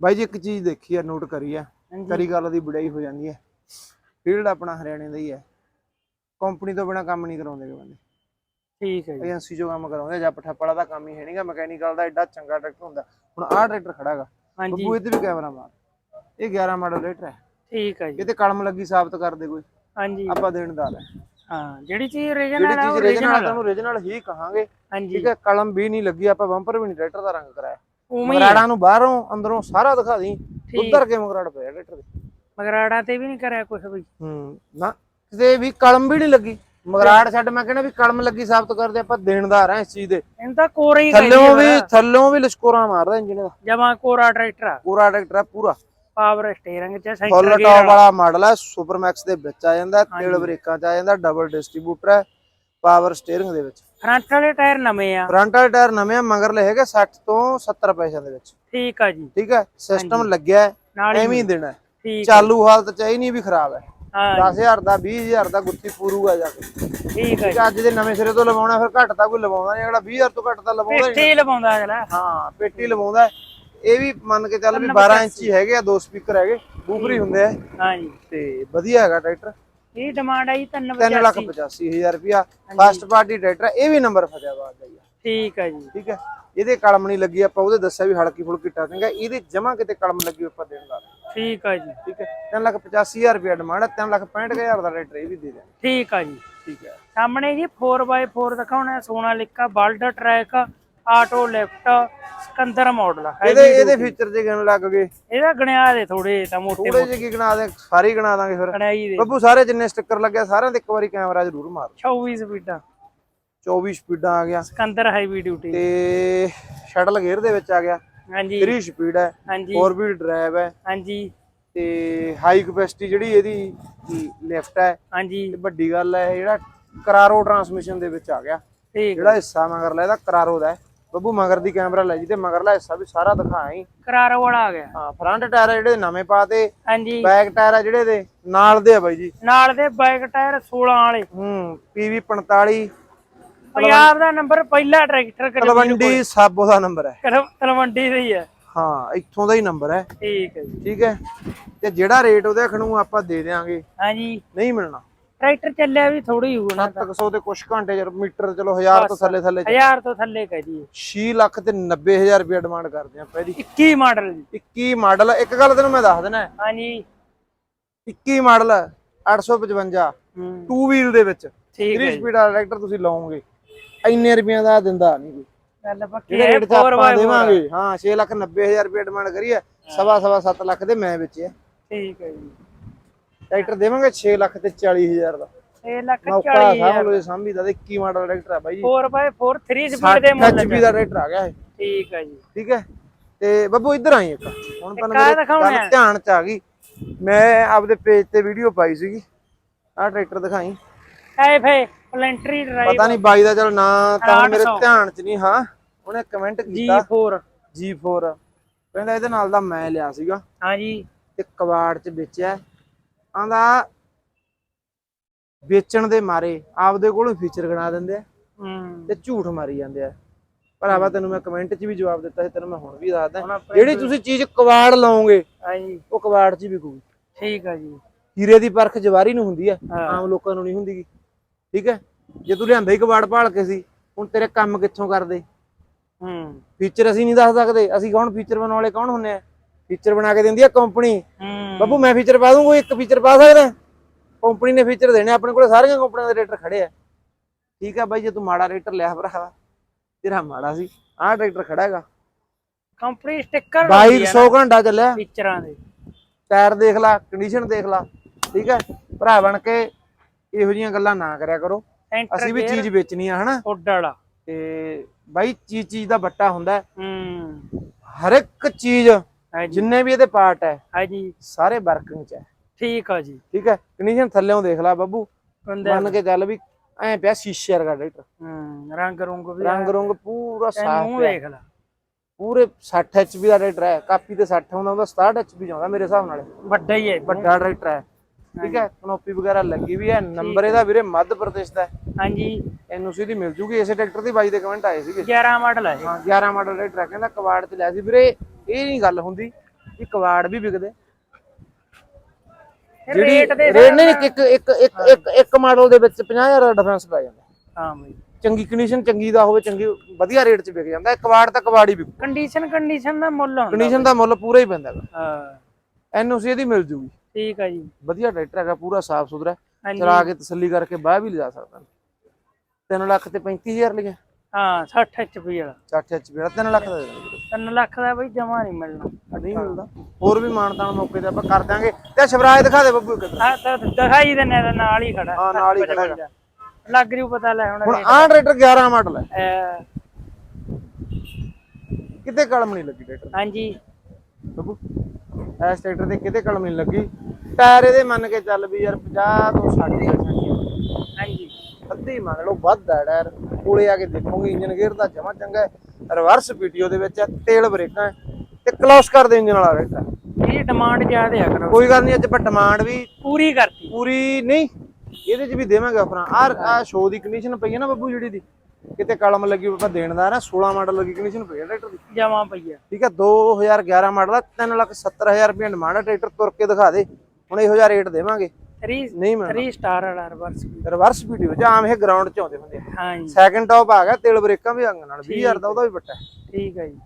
Speaker 2: ਬਾਈ ਜੀ ਇੱਕ ਚੀਜ਼ ਦੇਖੀ ਆ ਨੋਟ ਕਰੀ ਆ।
Speaker 1: ਹਾਂਜੀ।
Speaker 2: ਕਰੀ ਗੱਲ ਦੀ ਬੜਾਈ ਹੋ ਜਾਂਦੀ ਹੈ। ਫੀਲਡ ਆਪਣਾ ਹਰਿਆਣੇ ਦਾ ਹੀ ਹੈ। ਕੰਪਨੀ ਤੋਂ ਬਿਨਾ ਕੰਮ ਨਹੀਂ ਕਰਾਉਂਦੇ ਗੇ ਬੰਦੇ।
Speaker 1: ਠੀਕ ਹੈ ਜੀ।
Speaker 2: ਏਜੰਸੀ ਚੋਂ ਕੰਮ ਕਰਾਉਂਦੇ ਜੱਪ ਠੱਪੜਾ ਦਾ ਕੰਮ ਹੀ ਹੈ ਨਹੀਂਗਾ। ਮਕੈਨੀਕਲ ਦਾ ਐਡਾ ਚੰਗਾ ਟਰੈਕਟਰ ਹੁੰਦਾ। ਹੁਣ ਆਹ ਟਰੈਕਟਰ ਖੜਾਗਾ।
Speaker 1: ਹਾਂਜੀ।
Speaker 2: ਬੱਬੂ ਇਹਦੇ ਵੀ ਕੈਮਰਾ ਮਾਰ। ਇਹ 11 ਮਾਡਲ ਰੇਟਰ ਹੈ।
Speaker 1: ਠੀਕ ਹੈ ਜੀ।
Speaker 2: ਇਹ ਤੇ ਕਲਮ ਲੱਗੀ ਸਾਬਤ ਕਰ ਦੇ ਕੋਈ।
Speaker 1: ਹਾਂਜੀ।
Speaker 2: ਆਪਾਂ ਦੇਣਦਾਰ ਹੈ
Speaker 1: ਹਾਂ ਜਿਹੜੀ ਚੀਜ਼
Speaker 2: ਜਿਹੜੀ
Speaker 1: origignal ਆ
Speaker 2: ਚੀਜ਼ origignal ਤੁਹਾਨੂੰ origignal ਹੀ ਕਹਾਂਗੇ।
Speaker 1: ਹਾਂਜੀ।
Speaker 2: ਠੀਕ ਹੈ ਕਲਮ ਵੀ ਨਹੀਂ ਲੱਗੀ ਆਪਾਂ ਬੰਪਰ ਵੀ ਨਹੀਂ ਟਰੈਕਟਰ ਦਾ ਰੰਗ ਕਰਾਇਆ।
Speaker 1: ਉਵੇਂ ਹੀ ਆ।
Speaker 2: ਮਗਰਾੜਾਂ ਨੂੰ ਬਾਹਰੋਂ ਅੰਦਰੋਂ ਸਾਰਾ ਦਿਖਾ ਦੀ ਉਧਰ ਕੇ ਮਗਰਾੜ ਪਿਆ ਟਰੈਕਟਰ ਦੇ।
Speaker 1: ਮਗਰਾੜਾ ਤੇ ਵੀ ਨਹੀਂ ਕਰਿਆ ਕੁਝ ਵੀ।
Speaker 2: ਹੂੰ ਨਾ ਕਿਤੇ ਵੀ ਕਲਮ ਵੀ ਨਹੀਂ ਲੱਗੀ। ਮਗਰਾੜ ਛੱਡ ਮੈਂ ਕਹਿੰਦਾ ਵੀ ਕਲਮ ਲੱਗੀ ਸਾਬਤ ਕਰਦੇ ਆਪਾਂ ਦੇਣਦਾਰ ਆ ਇਸ ਚੀਜ਼ ਦੇ।
Speaker 1: ਇਹਨੂੰ ਤਾਂ ਕੋਰਾ ਹੀ
Speaker 2: ਥੱਲੋਂ ਵੀ ਥੱਲੋਂ ਵੀ ਲਸ਼ਕੋਰਾ ਮਾਰਦਾ ਇੰਜਨ ਦਾ।
Speaker 1: ਜਮਾ ਕੋਰਾ ਟਰੈਕਟਰ ਆ।
Speaker 2: ਪੂਰਾ ਟਰੈਕਟਰ ਆ ਪੂਰਾ।
Speaker 1: ਪਾਵਰ ਸਟੀਅਰਿੰਗ ਚ
Speaker 2: ਫੁੱਲ
Speaker 1: ਸੈਂਟਰ
Speaker 2: ਟੌਪ ਵਾਲਾ। ਮਾਡਲ ਹੈ ਸੁਪਰ ਮੈਕਸ ਦੇ ਵਿੱਚ ਆ ਜਾਂਦਾ ਤੇਲ ਬ੍ਰੇਕਾਂ ਚ ਆ ਜਾਂਦਾ ਡਬਲ ਡਿਸਟ੍ਰੀਬਿਊਟਰ ਹੈ ਪਾਵਰ ਸਟੀਅਰਿੰਗ ਦੇ ਵਿੱਚ।
Speaker 1: ਫਰੰਟ ਵਾਲੇ ਟਾਇਰ ਨਵੇਂ ਆ।
Speaker 2: ਫਰੰਟ ਵਾਲੇ ਟਾਇਰ ਨਵੇਂ ਆ ਮਗਰ ਲਏ ਹੈਗੇ 60 ਤੋਂ 70 ਪੈਸਿਆਂ ਦੇ ਵਿੱਚ।
Speaker 1: ਠੀਕ ਆ ਜੀ।
Speaker 2: ਠੀਕ ਹੈ ਸਿਸਟਮ ਲੱਗਿਆ ਐਵੇਂ ਹੀ ਦੇਣਾ ਚਾਲੂ ਹਾਲਤ ਚ ਇਹ ਨਹੀਂ ਵੀ ਖਰਾਬ ਹੈ।
Speaker 1: ਹਾਂ
Speaker 2: 10000 ਦਾ 20000 ਦਾ ਗੁੱਤੀ ਪੂਰੂਗਾ ਜਾ ਕੇ।
Speaker 1: ਠੀਕ
Speaker 2: ਹੈ, ਅੱਜ ਦੇ ਨਵੇਂ ਸਿਰੇ ਤੋਂ ਲਵਾਉਣਾ ਫਿਰ ਘੱਟ ਤਾਂ ਕੋਈ ਲਵਾਉਂਦਾ ਨਹੀਂ ਅਗਲਾ 20000 ਤੋਂ ਘੱਟ ਤਾਂ ਲਵਾਉਂਦਾ ਨਹੀਂ।
Speaker 1: ਪੇਟੀ ਲਵਾਉਂਦਾ ਅਗਲਾ।
Speaker 2: ਹਾਂ ਪੇਟੀ ਲਵਾਉਂਦਾ। ਇਹ ਵੀ ਮੰਨ ਕੇ ਚੱਲ ਵੀ 12 ਇੰਚੀ ਹੈਗੇ ਆ ਦੋ ਸਪੀਕਰ ਹੈਗੇ ਬੂਫਰੀ ਹੁੰਦੇ ਆ।
Speaker 1: ਹਾਂ ਜੀ
Speaker 2: ਤੇ ਵਧੀਆ ਹੈਗਾ ਟਰੈਕਟਰ।
Speaker 1: ਇਹ ਡਿਮਾਂਡ ਆਈ 3
Speaker 2: 3 ਲੱਖ 85000 ਰੁਪਿਆ ਫਸਟ ਪਾਰਟੀ ਟਰੈਕਟਰ ਇਹ ਵੀ ਨੰਬਰ ਫਤਿਆਬਾਦ ਦਾ ਹੀ ਆ।
Speaker 1: ਠੀਕ ਆ ਜੀ।
Speaker 2: ਠੀਕ ਹੈ ਇਹਦੇ ਕਲਮ ਨਹੀਂ ਲੱਗੀ ਆਪਾਂ ਉਹਦੇ ਦੱਸਿਆ ਵੀ ਹਲਕੀ ਫੁਲਕੀ ਟਾਟਿੰਗ ਹੈ ਇਹਦੇ ਜਮਾ ਕਿਤੇ ਕਲਮ ਲੱਗੀ ਆਪਾਂ ਦੇਣ ਦਾ।
Speaker 1: ਠੀਕ ਆ ਜੀ।
Speaker 2: ਠੀਕ ਹੈ 3 ਲੱਖ 85000 ਰੁਪਿਆ ਡਿਮਾਂਡ ਹੈ 3 ਲੱਖ 65000 ਦਾ ਟਰੈਕਟਰ ਇਹ ਵੀ ਦੇ ਦੇ
Speaker 1: ਠੀਕ ਆ ਜੀ।
Speaker 2: ਠੀਕ ਹੈ
Speaker 1: ਸਾਹਮਣੇ ਜੀ 4x4 ਦਿਖਾਉਣਾ Sonalika ਬਲਟ track auto lift Sikander model ਆ
Speaker 2: ਇਹਦੇ ਇਹਦੇ ਫੀਚਰ ਜੇ ਗਿਣ ਲੱਗ ਗਏ।
Speaker 1: ਇਹਦਾ ਗਣਿਆ ਦੇ ਥੋੜੇ ਤਾਂ ਮੋਟੇ
Speaker 2: ਥੋੜੇ ਜਿਹੇ ਕੀ ਗਿਣਾ ਦੇ ਸਾਰੇ ਹੀ ਗਿਣਾ ਦਾਂਗੇ ਫਿਰ।
Speaker 1: ਗਣਾਈ ਦੇ।
Speaker 2: ਬੱਬੂ ਸਾਰੇ ਜਿੰਨੇ ਸਟicker ਲੱਗਿਆ ਸਾਰਿਆਂ ਤੇ ਇੱਕ ਵਾਰੀ ਕੈਮਰਾ ਜ਼ਰੂਰ ਮਾਰ।
Speaker 1: 24 ਸਪੀਡਾਂ।
Speaker 2: 24 ਸਪੀਡਾਂ ਆ ਗਿਆ।
Speaker 1: ਸਿਕੰਦਰ ਹਾਈਵੀ ਡਿਊਟੀ
Speaker 2: ਤੇ ਸ਼ਟਲ ਗੇਅਰ ਦੇ ਵਿੱਚ ਆ ਗਿਆ।
Speaker 1: ਹਾਂਜੀ।
Speaker 2: 3 ਸਪੀਡ ਹੈ
Speaker 1: ਹਾਂਜੀ।
Speaker 2: 4 ਵੀਲ ਡਰਾਈਵ ਹੈ।
Speaker 1: ਹਾਂਜੀ।
Speaker 2: ਤੇ ਹਾਈ ਕਪੈਸਿਟੀ ਜਿਹੜੀ ਇਹਦੀ ਲਿਫਟ ਹੈ
Speaker 1: ਹਾਂਜੀ।
Speaker 2: ਤੇ ਵੱਡੀ ਗੱਲ ਹੈ ਜਿਹੜਾ ਕਰਾਰੋ ਟਰਾਂਸਮਿਸ਼ਨ ਦੇ ਵਿੱਚ ਆ ਗਿਆ।
Speaker 1: ਠੀਕ।
Speaker 2: ਜਿਹੜਾ ਹਿੱਸਾ ਮਗਰਲਾ ਇਹਦਾ ਕਰਾਰੋ ਦਾ ਹੈ। ਬੱਬੂ ਮਗਰ ਦੀ ਕੈਮਰਾ ਲੈ ਜੀ ਤੇ ਮਗਰਲਾ ਹਿੱਸਾ ਵੀ ਸਾਰਾ ਦਿਖਾਈ
Speaker 1: ਕਰਾਰੋ ਵਾਲਾ ਆ ਗਿਆ।
Speaker 2: ਹਾਂ ਫਰੰਟ ਟਾਇਰ ਆ ਜਿਹੜੇ ਨਵੇਂ ਪਾਤੇ
Speaker 1: ਹਾਂਜੀ।
Speaker 2: ਬੈਕ ਟਾਇਰ ਆ ਜਿਹੜੇ ਦੇ ਨਾਲ ਦੇ ਆ ਬਾਈ ਜੀ।
Speaker 1: ਨਾਲ ਦੇ ਬਾਈਕ ਟਾਇਰ 16 ਵਾਲੇ।
Speaker 2: ਹੂੰ PV 45
Speaker 1: ਪੰਜਾਬ ਦਾ ਨੰਬਰ ਪਹਿਲਾ ਟਰੈਕਟਰ
Speaker 2: ਤਲਵੰਡੀ ਸਾਬੋ ਦਾ ਨੰਬਰ ਹੈ।
Speaker 1: ਤਲਵੰਡੀ ਦਾ ਹੀ ਹੈ।
Speaker 2: ਹਾਂ ਇੱਥੋਂ ਦਾ ਹੀ ਨੰਬਰ ਹੈ।
Speaker 1: ਠੀਕ ਹੈ ਜੀ।
Speaker 2: ਠੀਕ ਹੈ? ਤੇ ਜਿਹੜਾ ਰੇਟ ਉਹਦੇ ਖਣੂ ਆਪਾਂ ਦੇ ਦੇਾਂਗੇ
Speaker 1: ਹਾਂਜੀ।
Speaker 2: ਨਹੀਂ ਮਿਲਣਾ।
Speaker 1: ਟਰੈਕਟਰ ਚੱਲਿਆ ਵੀ ਥੋੜੀ ਹੋਣਾ
Speaker 2: 700 ਤੇ ਕੁਛ ਘੰਟੇ ਚ ਮੀਟਰ ਚਲੋ 1000 ਤੋਂ ਥੱਲੇ ਥੱਲੇ
Speaker 1: 1000 ਤੋਂ ਥੱਲੇ ਕਹਿ ਜੀ।
Speaker 2: 6 ਲੱਖ ਤੇ 90000 ਰੁਪਏ ਡਿਮਾਂਡ ਕਰਦੇ ਆ ਪਹਿਲੀ
Speaker 1: 21 ਮਾਡਲ ਜੀ।
Speaker 2: 21 ਮਾਡਲ ਇੱਕ ਗੱਲ ਤੈਨੂੰ ਮੈਂ ਦੱਸ ਦੇਣਾ
Speaker 1: ਹਾਂਜੀ।
Speaker 2: 21 ਮਾਡਲ 855
Speaker 1: ਹੂੰ।
Speaker 2: 2 ਵੀਲ ਦੇ ਵਿੱਚ।
Speaker 1: ਠੀਕ
Speaker 2: 3 ਸਪੀਡ ਵਾਲਾ ਟਰੈਕਟਰ ਤੁਸੀਂ ਲਾਓਗੇ। ਇੰਨੇ ਰੁਪਈਆਂ ਦਾ ਦਿੰਦਾ ਨਹੀਂ ਕੋਈ।
Speaker 1: ਗੱਲ ਪੱਕੀ ਹੈ
Speaker 2: ਰੇਟ ਚ ਆਪਾਂ ਦੇਵਾਂਗੇ ਹਾਂ 6 ਲੱਖ 90000 ਰੁਪਏ ਡਿਮਾਂਡ ਕਰੀਏ ਸਵਾ ਸਵਾ 7 ਲੱਖ ਦੇ ਮੈਂ ਵਿੱਚ ਹੈ
Speaker 1: ਠੀਕ ਹੈ ਜੀ।
Speaker 2: ਟਰੈਕਟਰ ਦੇਵਾਂਗੇ 6 ਲੱਖ ਤੇ 40000 ਦਾ।
Speaker 1: 6 ਲੱਖ
Speaker 2: ਮੌਕਾ
Speaker 1: 40
Speaker 2: ਸਾਂਭ ਲਓ ਸਾਂਭੀ ਦਾ ਤੇ 21 ਮਾਡਲ ਟਰੈਕਟਰ ਆ ਬਾਈ ਜੀ।
Speaker 1: 4x4 3 ਸਪੀਡ ਦੇ ਮੁੱਲ
Speaker 2: ਐਚਪੀ ਦਾ ਟਰੈਕਟਰ ਆ ਗਿਆ ਇਹ।
Speaker 1: ਠੀਕ ਹੈ ਜੀ।
Speaker 2: ਠੀਕ ਹੈ? ਤੇ ਬੱਬੂ ਇੱਧਰ ਆਈ ਇੱਕ। ਹੁਣ
Speaker 1: ਆਹ
Speaker 2: ਮੇਰੇ। ਧਿਆਨ ਚ ਆ ਗਈ। ਮੈਂ ਆਪਦੇ ਪੇਜ ਤੇ ਵੀਡੀਓ ਪਾਈ ਸੀਗੀ। ਆਹ ਟਰੈਕਟਰ ਦਿਖਾਈ।
Speaker 1: ਐਫਏ ਪਲੈਂਟਰੀ ਡਰਾਈਵ
Speaker 2: ਪਤਾ ਨਹੀਂ ਬਾਈ ਦਾ ਚਲ ਨਾ ਤਾਂ ਮੇਰੇ
Speaker 1: 800
Speaker 2: ਧਿਆਨ ਚ ਨਹੀਂ ਹਾਂ। ਉਹਨੇ ਕਮੈਂਟ ਕੀਤਾ।
Speaker 1: G4
Speaker 2: G4 ਕਹਿੰਦਾ ਇਹਦੇ ਨਾਲ ਦਾ ਮੈਂ ਲਿਆ ਸੀਗਾ।
Speaker 1: ਹਾਂਜੀ
Speaker 2: ਤੇ ਕਬਾੜ ਚ ਵੇਚਿਆ। ਆਂਦਾ ਵੇਚਣ ਦੇ ਮਾਰੇ ਆਪਦੇ ਕੋਲੋਂ ਫੀਚਰ ਗਣਾ ਦਿੰਦੇ ਆ
Speaker 1: ਹੂੰ।
Speaker 2: ਤੇ ਝੂਠ ਮਾਰੀ ਜਾਂਦੇ ਆ। ਭਰਾਵਾ ਤੈਨੂੰ ਮੈਂ ਕਮੈਂਟ 'ਚ ਵੀ ਜਵਾਬ ਦਿੱਤਾ ਸੀ ਤੈਨੂੰ ਮੈਂ ਹੁਣ ਵੀ ਦੱਸਦਾ। ਜਿਹੜੀ ਤੁਸੀਂ ਚੀਜ਼ ਕਬਾੜ ਲਾਓਗੇ
Speaker 1: ਹਾਂਜੀ
Speaker 2: ਉਹ ਕਬਾੜ 'ਚ ਹੀ ਵਿਕੂਗੀ।
Speaker 1: ਠੀਕ ਹੈ ਜੀ।
Speaker 2: ਹੀਰੇ ਦੀ ਪਰਖ ਜਵਾਰੀ ਨੂੰ ਹੁੰਦੀ ਆ। ਆਮ ਲੋਕਾਂ ਨੂੰ ਨਹੀਂ ਹੁੰਦੀਗੀ ਠੀਕ ਹੈ ਜੇ ਤੂੰ ਲਿਆਂਦਾ ਹੀ ਕਬਾੜ ਭਾਲ ਕੇ ਸੀ ਹੁਣ ਤੇਰੇ ਕੰਮ ਕਿੱਥੋਂ ਕਰਦੇ?
Speaker 1: ਹੂੰ।
Speaker 2: ਫੀਚਰ ਅਸੀਂ ਨਹੀਂ ਦੱਸ ਸਕਦੇ ਅਸੀਂ ਕੌਣ ਫੀਚਰ ਬਣਾਉਣ ਵਾਲੇ ਕੌਣ ਹੁੰਨੇ ਆ? ਫੀਚਰ ਬਣਾ ਕੇ ਦਿੰਦੀ ਆ ਕੰਪਨੀ ਬੱਬੂ ਮੈਂ ਫੀਚਰ ਪਾ ਦੂੰ ਕੋਈ ਇੱਕ ਫੀਚਰ ਪਾ ਸਕਦਾ? ਕੰਪਨੀ ਨੇ ਫੀਚਰ ਦੇਣੇ ਆਪਣੇ ਕੋਲੇ ਸਾਰੀਆਂ ਕੰਪਨੀਆਂ ਦੇ ਰੇਟਰ ਖੜੇ ਆ। ਠੀਕ ਆ ਬਾਈ ਜੇ ਤੂੰ ਮਾੜਾ ਰੇਟਰ ਲਿਆ ਭਰਾਵਾ ਤੇਰਾ ਮਾੜਾ ਸੀ ਆਹ ਟਰੈਕਟਰ ਖੜਾ ਹੈਗਾ।
Speaker 1: ਕੰਪਨੀ ਸਟicker
Speaker 2: 2200 ਘੰਟਾ ਚੱਲਿਆ।
Speaker 1: ਫੀਚਰਾਂ ਦੇ।
Speaker 2: ਟਾਇਰ ਦੇਖ ਲੈ ਕੰਡੀਸ਼ਨ ਦੇਖ ਲੈ ਠੀਕ ਹੈ ਭਰਾ ਬਣ ਕੇ ਇਹੋ ਜੀਆਂ ਗੱਲਾਂ ਨਾ ਕਰਿਆ ਕਰੋ। ਅਸੀਂ ਵੀ ਚੀਜ਼ ਵੇਚਣੀ ਆ ਹਨਾ?
Speaker 1: ਉੱਡ ਵਾਲਾ।
Speaker 2: ਤੇ ਬਾਈ ਚੀਜ਼ ਚੀਜ਼ ਦਾ ਬੱਟਾ ਹੁੰਦਾ। ਹੂੰ। ਹਰ ਇੱਕ ਚੀਜ਼
Speaker 1: ਹਾਂਜੀ।
Speaker 2: ਜਿੰਨੇ ਵੀ ਇਹਦੇ ਪਾਰਟ ਹੈ
Speaker 1: ਹਾਂਜੀ।
Speaker 2: ਸਾਰੇ ਵਰਕਿੰਗ ਚ ਹੈ।
Speaker 1: ਠੀਕ ਆ ਜੀ।
Speaker 2: ਠੀਕ ਹੈ? ਕੰਡੀਸ਼ਨ ਥੱਲੇੋਂ ਦੇਖ ਲੈ ਬੱਬੂ। ਮੰਨ ਕੇ ਚੱਲ ਵੀ ਐ ਪਿਆ ਸ਼ੀਸ਼ੇ ਵਰਗਾ ਟਰੈਕਟਰ
Speaker 1: ਹੂੰ ਰੰਗ ਰੁੰਗ ਵੀ
Speaker 2: ਰੰਗ ਰੁੰਗ ਪੂਰਾ ਸਾਫ਼ ਪਿਆ।
Speaker 1: ਦੇਖ ਲੈ।
Speaker 2: ਪੂਰੇ 60 ਐਚਪੀ ਦਾ ਟਰੈਕਟਰ ਹੈ ਕਾਪੀ ਤੇ 60 ਆਉਂਦਾ ਉਹਦਾ 67 ਐਚਪੀ ਆਉਂਦਾ ਮੇਰੇ ਹਿਸਾਬ ਨਾਲ।
Speaker 1: ਵੱਡਾ ਹੀ ਹੈ
Speaker 2: ਵੱਡਾ। ਟਰੈਕਟਰ ਹੈ। ਠੀਕ ਹੈ? ਕਨੋਪੀ ਵਗੈਰਾ ਲੱਗੀ ਵੀ ਹੈ ਨੰਬਰ ਇਹਦਾ ਵੀਰੇ ਮੱਧ ਪ੍ਰਦੇਸ਼ ਦਾ ਹੈ।
Speaker 1: ਹਾਂਜੀ।
Speaker 2: ਐਨਓਸੀ ਦੀ ਮਿਲ ਜੂਗੀ ਇਸੇ ਟਰੈਕਟਰ ਦੀ ਬਾਈ ਦੇ ਕਮੈਂਟ ਆਏ ਸੀਗੇ।
Speaker 1: 11 ਮਾਡਲ ਹੈ
Speaker 2: ਹਾਂ 11 ਮਾਡਲ ਟਰੈਕਟਰ ਹੈ ਕਹਿੰਦਾ ਕਵਾੜ ਤੇ ਲਿਆ ਸੀ। ਵੀਰੇ ਇਹ ਨਹੀਂ ਗੱਲ ਹੁੰਦੀ ਕਿ ਕਵਾੜ ਵੀ ਵਿਕਦੇ।
Speaker 1: ਰੇਟ ਦੇ
Speaker 2: ਰੇਟ ਨਹੀਂ ਇੱਕ ਇੱਕ ਇੱਕ ਇੱਕ ਇੱਕ ਮਾਡਲ ਦੇ ਵਿੱਚ 50000 ਦਾ ਡਿਫਰੈਂਸ ਪੈ ਜਾਂਦਾ।
Speaker 1: ਹਾਂ ਬਈ।
Speaker 2: ਚੰਗੀ ਕੰਡੀਸ਼ਨ ਚੰਗੀ ਦਾ ਹੋਵੇ ਚੰਗੀ ਵਧੀਆ ਰੇਟ 'ਚ ਵਿਕ ਜਾਂਦਾ। ਕਵਾੜ ਤਾਂ ਕਵਾੜ ਹੀ ਵਿਕੂ।
Speaker 1: ਕੰਡੀਸ਼ਨ ਕੰਡੀਸ਼ਨ ਦਾ ਮੁੱਲ ਹੁੰਦਾ
Speaker 2: ਕੰਡੀਸ਼ਨ ਦਾ ਮੁੱਲ ਪੂਰਾ ਹੀ ਪੈਂਦਾ
Speaker 1: ਹਾਂ।
Speaker 2: ਐਨਓਸੀ ਇਹਦੀ ਮਿਲ ਜੂਗੀ।
Speaker 1: ਠੀਕ ਆ ਜੀ।
Speaker 2: ਵਧੀਆ ਟਰੈਕਟਰ ਹੈਗਾ ਪੂਰਾ ਸਾਫ਼ ਸੁਥਰਾ। ਚਲਾ ਕੇ ਤਸੱਲੀ ਕਰਕੇ ਬਾਹਰ ਵੀ ਲਿਜਾ ਸਕਦਾ। 3 ਲੱਖ ਤੇ 35000 ਲਿਆ।
Speaker 1: ਹਾਂ 60 HP ਵਾਲਾ।
Speaker 2: 60 ਐਚਪੀ ਵਾਲਾ 3 ਲੱਖ ਦਾ ਦੇ
Speaker 1: 3 ਲੱਖ ਦਾ ਬਈ ਜਮਾ ਨਹੀਂ ਮਿਲਣਾ।
Speaker 2: ਨਹੀਂ ਮਿਲਦਾ। ਹੋਰ ਵੀ ਮਾਨਤਾਨ ਮੌਕੇ ਤੇ ਆਪਾਂ ਕਰ ਦਾਂਗੇ ਤੇ ਸ਼ਿਵਰਾਜ ਦਿਖਾ ਦੇ ਬੱਬੂ ਇੱਕ
Speaker 1: ਹਾਂ ਤਾਂ ਦਿਖਾਈ ਦਿੰਨੇ ਆ ਨਾਲ ਹੀ ਖੜਾ।
Speaker 2: ਹਾਂ, ਨਾਲ ਹੀ ਖੜਾ ਹੈਗਾ।
Speaker 1: ਲੱਗ ਰਿਊ ਪਤਾ ਲੈ ਹੁਣ
Speaker 2: ਹੁਣ ਆਹ ਟਰੈਕਟਰ 11 ਮਾਡਲ ਹੈ।
Speaker 1: ਅਹ,
Speaker 2: ਕਿਤੇ ਕਲਮ ਨਹੀਂ ਲੱਗੀ ਟਰੈਕਟਰ
Speaker 1: ਹਾਂਜੀ।
Speaker 2: ਬੱਬੂ ਇਸ ਟਰੈਕਟਰ ਤੇ ਕਿਤੇ ਕਲਮ ਨਹੀਂ ਲੱਗੀ। ਟਾਇਰ ਇਹਦੇ ਮੰਨ ਕੇ ਚੱਲ ਵੀ ਯਾਰ 50 ਤੋਂ 60
Speaker 1: ਹਾਂਜੀ।
Speaker 2: ਅੱਧੀ ਮੰਨ ਲਓ ਵੱਧ ਹੈ ਟਾਇਰ। ਕੋਲੇ ਆ ਕੇ ਦੇਖੋਗੇ ਇੰਜਨ ਗੇਅਰ ਦਾ ਜਮਾ ਚੰਗਾ ਹੈ। ਰਿਵਰਸ ਪੀਟੀਓ ਦੇ ਵਿੱਚ ਹੈ ਤੇਲ ਬ੍ਰੇਕਾਂ ਹੈ ਤੇ ਕਲੋਸ ਕਰਦੇ ਇੰਜਨ ਵਾਲਾ ਟਰੈਕਟਰ
Speaker 1: ਇਹ ਡਿਮਾਂਡ ਜ਼ਿਆਦੇ ਆ ਕਰੋ।
Speaker 2: ਕੋਈ ਗੱਲ ਨਹੀਂ ਅੱਜ ਆਪਾਂ ਡਿਮਾਂਡ ਵੀ
Speaker 1: ਪੂਰੀ ਕਰਤੀ।
Speaker 2: ਪੂਰੀ ਨਹੀਂ ਇਹਦੇ 'ਚ ਵੀ ਦੇਵਾਂਗੇ ਆਫਰਾਂ ਆ ਆ ਸ਼ੋ ਦੀ ਕੰਡੀਸ਼ਨ ਪਈ ਹੈ ਨਾ ਬੱਬੂ ਜਿਹੜੀ ਦੀ। ਕਿਤੇ ਕਲਮ ਲੱਗੀ ਆਪਾਂ ਦੇਣ ਦਾ ਨਾ 16 ਮਾਡਲ ਲੱਗੀ ਕੰਡੀਸ਼ਨ ਪਈ ਹੈ ਟਰੈਕਟਰ ਦੀ।
Speaker 1: ਜਮਾ ਪਈਆ
Speaker 2: ਠੀਕ ਹੈ 2011 ਮਾਡਲ ਦਾ 370000 ਰੁਪਏ ਡਿਮਾਂਡ ਹੈ ਟਰੈਕਟਰ ਤੁਰ ਕੇ ਦਿਖਾ ਦੇ। ਹੁਣ ਇਹੋ ਜਿਹਾ ਰੇਟ ਦੇਵਾਂਗੇ।
Speaker 1: 3
Speaker 2: ਨਹੀਂ ਮੈਂ
Speaker 1: 3 ਸਟਾਰ ਵਾਲਾ ਰਿਵਰਸ
Speaker 2: ਰਿਵਰਸ ਵੀਡੀਓ ਜਾਂ ਆਮ ਇਹ ਗਰਾਊਂਡ 'ਚ ਆਉਂਦੇ ਹੁੰਦੇ ਆ।
Speaker 1: ਹਾਂਜੀ।
Speaker 2: ਸੈਕੰਡ ਟਾਪ ਆ ਗਿਆ ਤੇਲ ਬ੍ਰੇਕਾਂ ਵੀ ਅੰਗ ਨਾਲ 20000 ਦਾ ਉਹਦਾ ਵੀ ਵੱਟਾ
Speaker 1: ਠੀਕ ਹੈ ਜੀ।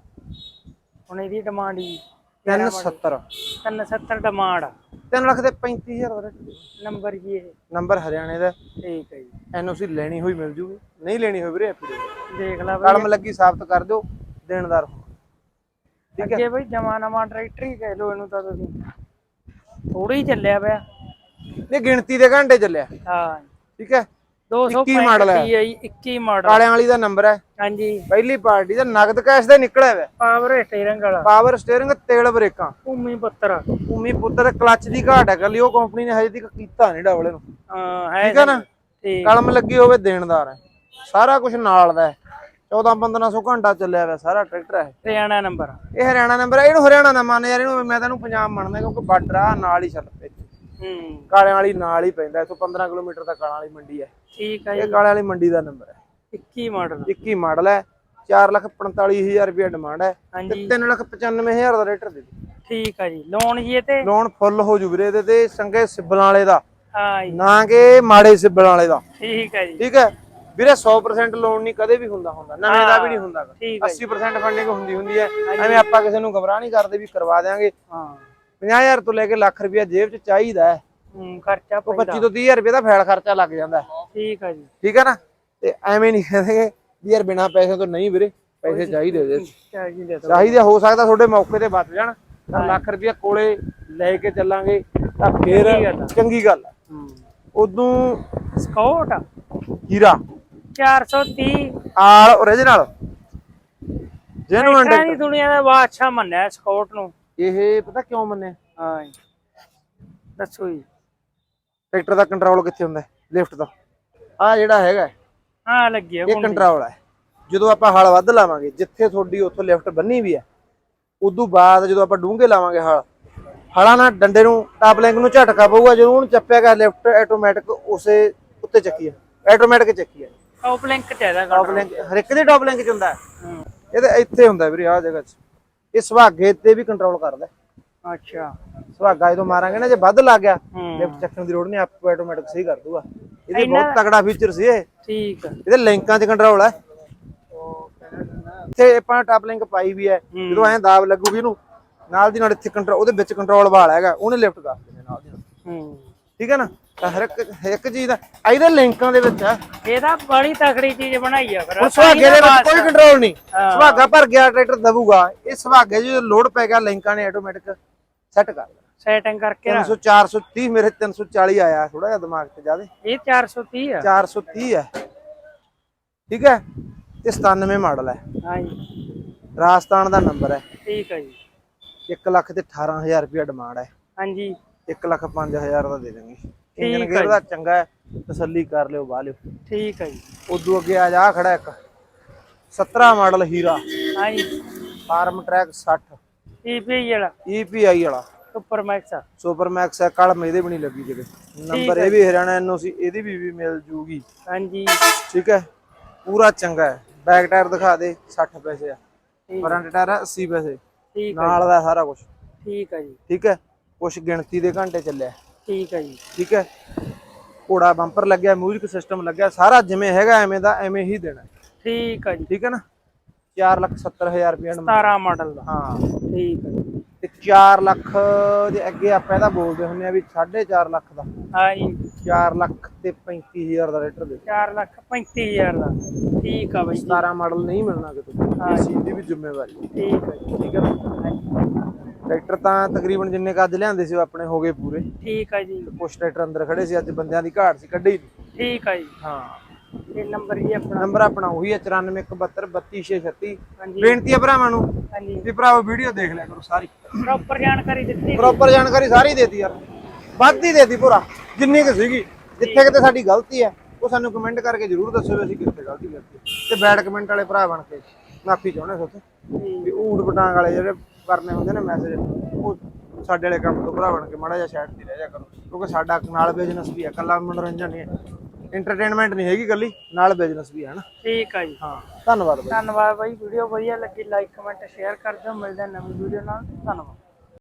Speaker 1: ਹੁਣ ਇਹਦੀ ਡਿਮਾਂਡ ਜੀ
Speaker 2: 370
Speaker 1: 370 ਡਿਮਾਂਡ
Speaker 2: 3 ਲੱਖ ਦੇ 35000 ਦਾ rate।
Speaker 1: ਨੰਬਰ ਜੀ ਇਹ।
Speaker 2: ਨੰਬਰ ਹਰਿਆਣੇ ਦਾ।
Speaker 1: ਠੀਕ ਹੈ ਜੀ।
Speaker 2: ਐਨਓਸੀ ਲੈਣੀ ਹੋਈ ਮਿਲ ਜੂਗੀ। ਨਹੀਂ ਲੈਣੀ ਹੋਈ ਵੀਰੇ ਐਪੀ
Speaker 1: ਦੇਖ ਲਾ ਬਈ
Speaker 2: ਕਲਮ ਲੱਗੀ ਸਾਬਤ ਕਰ ਦਿਓ ਦੇਣਦਾਰ ਹੋ ਠੀਕ ਹੈ।
Speaker 1: ਅੱਗੇ ਬਈ ਜਮਾ ਨਵਾਂ ਟਰੈਕਟਰ ਹੀ ਕਹਿ ਲੋ ਇਹਨੂੰ ਤਾਂ ਤੁਸੀਂ। ਥੋੜੀ ਚੱਲਿਆ ਪਿਆ।
Speaker 2: ਇਹ ਗਿਣਤੀ ਦੇ ਘੰਟੇ ਚੱਲਿਆ।
Speaker 1: ਹਾਂ।
Speaker 2: ਠੀਕ ਹੈ?
Speaker 1: 265
Speaker 2: ਮਾਡਲ ਹੈ।
Speaker 1: ਹੈ 21 ਮਾਡਲ।
Speaker 2: ਕਾਲਿਆਂ ਵਾਲੀ ਦਾ ਨੰਬਰ ਹੈ।
Speaker 1: ਹਾਂਜੀ।
Speaker 2: ਪਹਿਲੀ ਪਾਰਟੀ ਦਾ ਨਗਦ ਕੈਸ਼ ਦਾ ਨਿਕਲਿਆ ਹੋਇਆ
Speaker 1: ਪਾਵਰ ਸਟੀਅਰਿੰਗ ਵਾਲਾ।
Speaker 2: ਪਾਵਰ ਸਟੀਅਰਿੰਗ ਤੇਲ ਬ੍ਰੇਕਾਂ।
Speaker 1: ਭੂਮੀ ਪੁੱਤਰ।
Speaker 2: ਭੂਮੀ ਪੁੱਤਰ ਕਲੱਚ ਦੀ ਘਾਟ ਹੈ ਕੱਲੀ ਉਹ ਕੰਪਨੀ ਨੇ ਹਜੇ ਤੱਕ ਕੀਤਾ ਨਹੀਂ ਡਬਲ ਨੂੰ।
Speaker 1: ਹਾਂ ਹੈ
Speaker 2: ਠੀਕ ਹੈ ਨਾ? ਕਲਮ ਲੱਗੀ ਹੋਵੇ ਦੇਣਦਾਰ ਹੈ। ਸਾਰਾ ਕੁਝ ਨਾਲ ਦਾ ਹੈ। 14 1500 ਘੰਟਾ ਚੱਲਿਆ ਹੋਇਆ ਸਾਰਾ ਟਰੈਕਟਰ ਹੈ।
Speaker 1: ਹਰਿਆਣਾ ਨੰਬਰ।
Speaker 2: ਇਹ ਹਰਿਆਣਾ ਨੰਬਰ ਹੈ ਇਹਨੂੰ ਹਰਿਆਣਾ ਦਾ ਮੰਨ ਯਾਰ ਇਹਨੂੰ ਮੈਂ ਤੈਨੂੰ ਪੰਜਾਬ ਮੰਨਦਾ ਕਿਉਂਕਿ ਬਾਰਡਰ ਆ ਨਾਲ ਹੀ ਚੱਲ ਪਏ।
Speaker 1: ਹੂੰ।
Speaker 2: ਕਾਲਿਆਂ ਵਾਲੀ ਨਾਲ ਹੀ ਪੈਂਦਾ ਇੱਥੋਂ 15 ਕਿਲੋਮੀਟਰ ਤੱਕ ਕਾਲਿਆਂ ਵਾਲੀ ਮੰਡੀ ਹੈ।
Speaker 1: ਠੀਕ ਹੈ
Speaker 2: ਇਹ ਕਾਲਿਆਂ ਵਾਲੀ ਮੰਡੀ ਦਾ ਨੰਬਰ ਹੈ।
Speaker 1: 21 ਮਾਡਲ
Speaker 2: 21 ਮਾਡਲ ਹੈ 445000 ਰੁਪਏ ਡਿਮਾਂਡ ਹੈ ਤੇ
Speaker 1: ਹਾਂਜੀ।
Speaker 2: 395000 ਦਾ ਰੇਟਰ ਦੇ ਦੇ
Speaker 1: ਠੀਕ ਹੈ ਜੀ। ਲੋਨ ਜੀ ਤੇ?
Speaker 2: ਲੋਨ ਫੁੱਲ ਹੋ ਜੂ ਵੀਰੇ ਇਹਦੇ ਤੇ ਸੰਗੇ ਸਿੱਬਲਾਂ ਵਾਲੇ ਦਾ।
Speaker 1: ਹਾਂ ਜੀ।
Speaker 2: ਨਾ ਕਿ ਮਾੜੇ ਸਿੱਬਲਾਂ ਵਾਲੇ ਦਾ।
Speaker 1: ਠੀਕ ਹੈ ਜੀ।
Speaker 2: ਠੀਕ ਹੈ? ਵੀਰੇ 100% ਲੋਨ ਨਹੀਂ ਕਦੇ ਵੀ ਹੁੰਦਾ ਹੁੰਦਾ। ਨਵੇਂ ਦਾ ਵੀ ਨਹੀਂ ਹੁੰਦਾ ਗਾ।
Speaker 1: ਠੀਕ ਹੈ
Speaker 2: 80% ਫੰਡਿੰਗ ਹੁੰਦੀ ਹੁੰਦੀ ਹੈ। ਐਵੇਂ ਆਪਾਂ ਕਿਸੇ ਨੂੰ ਗਮਰਾਹ ਨਹੀਂ ਕਰਦੇ ਵੀ ਕਰਵਾ ਦੇਾਂਗੇ
Speaker 1: ਹਾਂ।
Speaker 2: 50000 ਤੋਂ ਲੈ ਕੇ ਲੱਖ ਰੁਪਇਆ ਜੇਬ 'ਚ ਚਾਹੀਦਾ ਹੈ।
Speaker 1: ਹੂੰ ਖਰਚਾ
Speaker 2: ਉਹ
Speaker 1: ਪੈਂਦਾ।
Speaker 2: 25 ਤੋਂ 30000 ਰੁਪਏ ਦਾ ਫੈਲ ਖਰਚਾ ਲੱਗ ਜਾਂਦਾ ਹੈ।
Speaker 1: ਠੀਕ ਹੈ ਜੀ।
Speaker 2: ਠੀਕ ਹੈ ਨਾ? ਤੇ ਐਵੇਂ ਨਹੀਂ ਕਹਿੰਦੇ ਵੀ ਯਾਰ ਬਿਨਾ ਪੈਸੇ ਤੋਂ ਨਹੀਂ ਵੀਰੇ ਪੈਸੇ ਚਾਹੀਦੇ ਉਹਦੇ
Speaker 1: ਚਾਹੀਦੇ
Speaker 2: ਚਾਹੀਦੇ ਹੋ ਸਕਦਾ ਤੁਹਾਡੇ ਮੌਕੇ ਤੇ ਬਚ ਜਾਣ। ਤਾਂ ਲੱਖ ਰੁਪਇਆ ਕੋਲੇ ਲੈ ਕੇ ਚੱਲਾਂਗੇ ਤਾਂ ਫੇਰ
Speaker 1: ਚੰਗੀ ਗੱਲ ਆ।
Speaker 2: ਚੰਗੀ ਗੱਲ ਹੈ
Speaker 1: ਹੂੰ।
Speaker 2: ਉਦੋਂ
Speaker 1: ਸਕਾਟ
Speaker 2: ਹੀਰਾ।
Speaker 1: 430
Speaker 2: ਆਲ ਓਰੀਜਨਲ ਜੈਨੂਅਨ
Speaker 1: ਟਰੈਕਟਰਾਂ ਦੀ ਦੁਨੀਆ ਦਾ ਬਾਦਸ਼ਾਹ ਮੰਨਿਆ ਸਕਾਟ ਨੂੰ।
Speaker 2: ਇਹ ਪਤਾ ਕਿਉਂ ਮੰਨੇ?
Speaker 1: ਹਾਂ ਜੀ। ਦੱਸੋ ਜੀ।
Speaker 2: ਟਰੈਕਟਰ ਦਾ ਕੰਟਰੋਲ ਕਿੱਥੇ ਹੁੰਦਾ? ਲਿਫਟ ਦਾ। ਆ ਜਿਹੜਾ ਹੈਗਾ
Speaker 1: ਹਾਂ। ਲੱਗੀ
Speaker 2: ਇਹ ਕੰਟਰੋਲ ਹੈ। ਜਦੋਂ ਆਪਾਂ ਹਲ ਵੱਧ ਲਾਵਾਂਗੇ ਜਿੱਥੇ ਤੁਹਾਡੀ ਉੱਥੋਂ ਲਿਫਟ ਬੰਨੀ ਵੀ ਹੈ ਉਦੋਂ ਬਾਅਦ ਜਦੋਂ ਆਪਾਂ ਡੂੰਘੇ ਲਾਵਾਂਗੇ ਹਲ ਹਲਾਂ ਨਾਲ ਡੰਡੇ ਨੂੰ ਟਾਪ ਲਿੰਕ ਨੂੰ ਝਟਕਾ ਪਊਗਾ ਜਦੋਂ ਉਹਨੂੰ ਚੱਪਿਆ ਗਿਆ ਲਿਫਟ ਆਟੋਮੈਟਿਕ ਉਸੇ ਉੱਤੇ ਚੱਕੀ ਹੈ। ਆਟੋਮੈਟਿਕ ਚੱਕੀ ਹੈ।
Speaker 1: ਟੌਪ ਲਿੰਕ ਚਾਹੀਦਾ
Speaker 2: ਟਾਪ ਲਿੰਕ ਹਰ ਇੱਕ ਦੇ ਟਾਪ ਲਿੰਕ ਚ ਹੁੰਦਾ ਇਹਦੇ ਇੱਥੇ ਹੁੰਦਾ ਵੀਰੇ ਆਹ ਜਗ੍ਹਾ 'ਚ। ਇਹ ਸੁਹਾਗੇ ਤੇ ਵੀ ਕੰਟਰੋਲ ਕਰਦਾ।
Speaker 1: ਅੱਛਾ।
Speaker 2: ਸੁਹਾਗਾ ਜਦੋਂ ਮਾਰਾਂਗੇ ਨਾ ਜੇ ਵੱਧ ਲੱਗ ਗਿਆ ਲਿਫਟ ਚੱਕਣ ਦੀ ਲੋੜ ਨਹੀਂ ਆਪੇ ਆਟੋਮੈਟਿਕ ਸਹੀ ਕਰ ਦੂਗਾ। ਇਹਦੇ ਬਹੁਤ ਤਗੜਾ ਫੀਚਰ ਸੀ ਇਹ।
Speaker 1: ਠੀਕ
Speaker 2: ਇਹਦੇ ਲਿੰਕਾਂ 'ਚ ਕੰਟਰੋਲ ਹੈ ਇੱਥੇ ਆਪਾਂ ਟਾਪ ਲਿੰਕ ਪਾਈ ਵੀ ਹੈ। ਜਦੋਂ ਐਂ ਦਾਬ ਲੱਗੂਗੀ ਇਹਨੂੰ ਨਾਲ ਦੀ ਨਾਲ ਇੱਥੇ ਕੰਟਰੋਲ ਉਹਦੇ ਵਿੱਚ ਕੰਟਰੋਲ ਵਾਲ ਹੈਗਾ ਉਹਨੇ ਲਿਫਟ ਕਰ ਦੇਣਾ ਨਾਲ ਦੀ ਨਾਲ।
Speaker 1: ਹੂੰ।
Speaker 2: ਠੀਕ ਹੈ ਨਾ? ਤਾਂ ਹਰ ਇੱਕ ਹਰ ਇੱਕ ਚੀਜ਼ ਦਾ ਇਹਦੇ ਲਿੰਕਾਂ ਦੇ ਵਿੱਚ ਹੈ
Speaker 1: ਇਹਦਾ ਬੜੀ ਤਕੜੀ ਚੀਜ਼ ਬਣਾਈ ਆ ਫਿਰ।
Speaker 2: ਹੁਣ ਸੁਹਾਗੇ ਦੇ ਵਿੱਚ ਕੋਈ ਕੰਟਰੋਲ ਨਹੀਂ।
Speaker 1: ਹਾਂ।
Speaker 2: ਸੁਹਾਗਾ ਭਰ ਗਿਆ ਟਰੈਕਟਰ ਦਬੂਗਾ। ਇਹ ਸੁਹਾਗੇ 'ਚ ਜਦੋਂ ਲੋਡ ਪੈ ਗਿਆ ਲਿੰਕਾਂ ਨੇ ਆਟੋਮੈਟਿਕ ਸੈੱਟ ਕਰ ਦੇਣਾ
Speaker 1: ਸੈਟਿੰਗ ਕਰਕੇ ਰੱਖ।
Speaker 2: 300 430 ਮੇਰੇ 340 ਆਇਆ। ਥੋੜਾ ਜਿਹਾ ਦਿਮਾਗ ਤੇ ਜਾਦੇ
Speaker 1: ਇਹ 430 ਆ।
Speaker 2: 430 ਹੈ ਠੀਕ ਹੈ? ਤੇ 97 ਮਾਡਲ ਹੈ।
Speaker 1: ਹਾਂ ਜੀ।
Speaker 2: ਰਾਜਸਥਾਨ ਦਾ ਨੰਬਰ ਹੈ।
Speaker 1: ਠੀਕ ਆ ਜੀ।
Speaker 2: 1 ਲੱਖ ਤੇ 18000 ਰੁਪਏ ਡਿਮਾਂਡ ਹੈ।
Speaker 1: ਹਾਂਜੀ।
Speaker 2: 1 ਲੱਖ 5000 ਦਾ ਦੇ ਦਾਂਗੇ ਇੰਜਨ
Speaker 1: ਠੀਕ
Speaker 2: ਗੇਅਰ ਦਾ ਚੰਗਾ ਹੈ ਤਸੱਲੀ ਕਰ ਲਿਓ ਬਾਹ ਲਿਓ।
Speaker 1: ਠੀਕ ਆ ਜੀ।
Speaker 2: ਉਦੋਂ ਅੱਗੇ ਆ ਜਾ ਖੜਾ ਇੱਕ। 17 ਮਾਡਲ ਹੀਰਾ।
Speaker 1: ਹਾਂ ਜੀ।
Speaker 2: ਫਾਰਮ ਟਰੈਕ 60
Speaker 1: ਈਪੀ ਵਾਲਾ।
Speaker 2: EPI ਵਾਲਾ।
Speaker 1: ਸੁਪਰ ਮੈਕਸ ਆ।
Speaker 2: ਸੁਪਰ ਮੈਕਸ ਹੈ ਕਲਮ ਇਹਦੇ ਵੀ ਨਹੀਂ ਲੱਗੀ ਕਿਤੇ। ਨੰਬਰ ਇਹ ਵੀ ਹਰਿਆਣਾ ਐਨਓਸੀ ਇਹਦੀ ਵੀ ਵੀ ਮਿਲ ਜੂਗੀ।
Speaker 1: ਹਾਂਜੀ
Speaker 2: ਠੀਕ ਹੈ? ਪੂਰਾ ਚੰਗਾ ਹੈ। ਬੈਕ ਟਾਇਰ ਦਿਖਾ ਦੇ 60 ਪੈਸੇ ਆ। ਫਰੰਟ ਟਾਇਰ ਆ 80 ਪੈਸੇ।
Speaker 1: ਠੀਕ ਆ
Speaker 2: ਨਾਲ ਦਾ ਸਾਰਾ ਕੁਝ
Speaker 1: ਠੀਕ ਆ ਜੀ।
Speaker 2: ਠੀਕ ਹੈ? ਕੁਛ ਗਿਣਤੀ ਦੇ ਘੰਟੇ ਚੱਲਿਆ।
Speaker 1: ਠੀਕ ਆ ਜੀ।
Speaker 2: ਠੀਕ ਹੈ? ਘੋੜਾ ਬੰਪਰ ਲੱਗਿਆ ਮਿਊਜ਼ਿਕ ਸਿਸਟਮ ਲੱਗਿਆ ਸਾਰਾ ਜਿਵੇਂ ਹੈਗਾ ਐਵੇਂ ਦਾ ਐਵੇਂ ਹੀ ਦੇਣਾ। ਹੈ।
Speaker 1: ਠੀਕ ਆ ਜੀ।
Speaker 2: ਠੀਕ ਹੈ ਨਾ? 470000 ਰੁਪਏ ਨੂੰ
Speaker 1: 17 ਮਾਡਲ ਦਾ।
Speaker 2: ਹਾਂ।
Speaker 1: ਠੀਕ ਜੀ।
Speaker 2: ਤੇ 4 ਲੱਖ ਦੇ ਅੱਗੇ ਆਪਾਂ ਇਹਦਾ ਬੋਲਦੇ ਹੁੰਦੇ ਆ ਵੀ 4.5 ਲੱਖ ਦਾ।
Speaker 1: ਹਾਂ ਜੀ।
Speaker 2: 4 ਲੱਖ ਤੇ 35000 ਦਾ ਰੇਟਰ ਦੇ।
Speaker 1: 4 ਲੱਖ 35000 ਦਾ। ਠੀਕ ਆ ਬਾਈ ਜੀ।
Speaker 2: 17 ਮਾਡਲ ਨਹੀਂ ਮਿਲਣਾ ਕਿਤੇ।
Speaker 1: ਹਾਂ
Speaker 2: ਚੀਜ਼ ਦੀ ਵੀ ਜ਼ਿੰਮੇਵਾਰੀ।
Speaker 1: ਠੀਕ ਜੀ।
Speaker 2: ਠੀਕ ਹੈ? ਟਰੈਕਟਰ ਤਾਂ ਤਕਰੀਬਨ ਜਿੰਨੇ ਕੁ ਅੱਜ ਲਿਆਂਦੇ ਸੀ ਉਹ ਆਪਣੇ ਹੋ ਗਏ ਪੂਰੇ।
Speaker 1: ਠੀਕ ਆ ਜੀ।
Speaker 2: ਕੁਛ ਟਰੈਕਟਰ ਅੰਦਰ ਖੜੇ ਸੀ ਅੱਜ ਬੰਦਿਆਂ ਦੀ ਘਾਟ ਸੀ ਕੱਢੇ ਹੀ ਨਹੀਂ।
Speaker 1: ਠੀਕ ਆ ਜੀ।
Speaker 2: ਹਾਂ।
Speaker 1: ਇਹ ਨੰਬਰ ਜੀ ਆਪਣਾ।
Speaker 2: ਨੰਬਰ ਆਪਣਾ ਉਹੀ ਹੈ 9417322636
Speaker 1: ਹਾਂਜੀ।
Speaker 2: ਬੇਨਤੀ ਹੈ ਭਰਾਵਾਂ ਨੂੰ
Speaker 1: ਹਾਂਜੀ।
Speaker 2: ਵੀ ਭਰਾਵੋ ਵੀਡੀਓ ਦੇਖ ਲਿਆ ਕਰੋ ਸਾਰੀ।
Speaker 1: ਪ੍ਰੋਪਰ ਜਾਣਕਾਰੀ ਦਿੱਤੀ।
Speaker 2: ਪ੍ਰੋਪਰ ਜਾਣਕਾਰੀ ਸਾਰੀ ਦੇਤੀ ਯਾਰ। ਵੱਧ ਹੀ ਦੇਤੀ ਪੂਰਾ ਜਿੰਨੀ ਕੁ ਸੀਗੀ। ਜਿੱਥੇ ਕਿਤੇ ਸਾਡੀ ਗਲਤੀ ਹੈ ਉਹ ਸਾਨੂੰ ਕਮੈਂਟ ਕਰਕੇ ਜਰੂਰ ਦੱਸੋ ਵੀ ਅਸੀਂ ਕਿੱਥੇ ਗਲਤੀ ਕਰਤੀ। ਤੇ ਬੈਡ ਕਮੈਂਟ ਵਾਲੇ ਭਰਾ ਬਣ ਕੇ ਮਾਫੀ ਚਾਹੁੰਦੇ ਸੋਤੇ ਵੀ ਊਟ ਪਟਾਂਗ ਵਾਲੇ ਜਿਹੜੇ ਕਰਨੇ ਹੁੰਦੇ ਨੇ ਮੈਸੇਜ ਉਹ ਸਾਡੇ ਵਾਲੇ ਕੰਮ ਤੋਂ ਭਰਾ ਬਣ ਕੇ ਮਾੜਾ ਜਿਹਾ ਸਾਈਡ ਤੇ ਰਹਿ ਜਾ ਕਰੋ। ਕਿਉਂਕਿ ਸਾਡਾ ਨਾਲ ਬਿਜ਼ਨਸ ਵੀ ਹੈ ਕੱਲਾ ਮਨੋਰੰਜਨ ਨਹੀਂ ਹੈ। ਇੰਟਰਟੇਨਮੈਂਟ ਨਹੀਂ ਹੈਗੀ ਕੱਲੀ ਨਾਲ ਬਿਜ਼ਨਸ ਵੀ ਹੈ ਨਾ
Speaker 1: ਠੀਕ ਆ ਜੀ।
Speaker 2: ਹਾਂ ਧੰਨਵਾਦ ਬਾਈ।
Speaker 1: ਧੰਨਵਾਦ ਬਾਈ ਵੀਡੀਓ ਵਧੀਆ ਲੱਗੀ ਲਾਈਕ ਕਮੈਂਟ ਸ਼ੇਅਰ ਕਰ ਦਿਓ ਮਿਲਦੇ ਹਾਂ ਨਵੀਂ ਵੀਡੀਓ ਨਾਲ। ਧੰਨਵਾਦ।